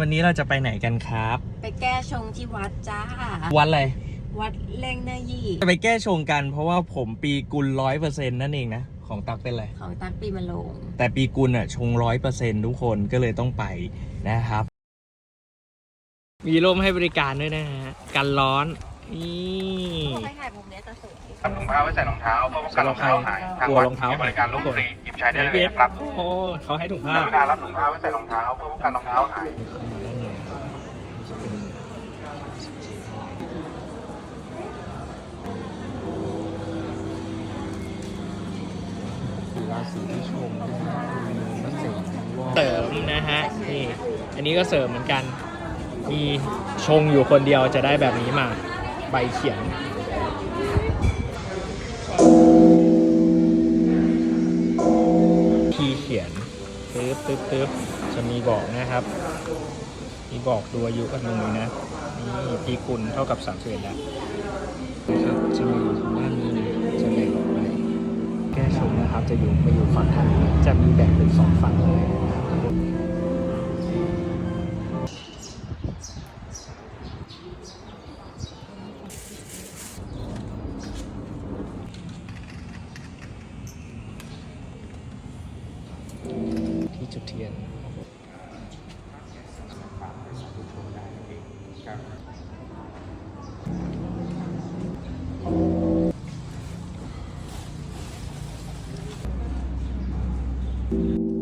วันนี้เราจะไปไหนกันครับ ไปแก้ชงที่วัดจ้า วัดอะไร วัดเล่งหน้ายี่จะไปแก้ชงกันเพราะว่าผมปีกุลร้อยเปอร์เซ็นต์นั่นเองนะ ของตักเป็นอะไร ของตั๊กปีมะโลงแต่ปีกุลอะชงร้อยเปอร์เซ็นทุกคนก็เลยต้องไปนะครับ มีร่มให้บริการด้วยนะฮะ กันร้อน นี่ไปถ่ายมุมเนี้ยจะสวยทำถุงเท้าไว้ใส่รองเท้าเพื่อป้องกันรองเท้าหายทางกลัววัดรองเท้ามีบริการลูกฟรีหยิบ ใช้ได้เลยนะครับโอ้เขาให้ถุงผ้าเวลารับถุงเท้าไว้ใส่รองเท้าเพื่อป้องกันรองเท้าหายเสริมนะฮะนี่อันนี้ก็เสริมเหมือนกัน มีชงอยู่คนเดียวจะได้แบบนี้มา ใบเขียน ตึ๊บตึ๊บตึ๊บจะมีบอกนะครับ มีบอกดูอายุกันตรงนี้นะนี่ตีกุลเท่ากับ3ามสิบเอ็ดแล้วนะครับจะมีอยู่ทางด้านนี้นะจะแบ่งออกไปแก้ชงนะครับจะอยู่มาอยู่ฝั่งทางนี้จะมีแบ่งเป็นสองฝั่งเลยนะครับ ที่จุดเทียนครับ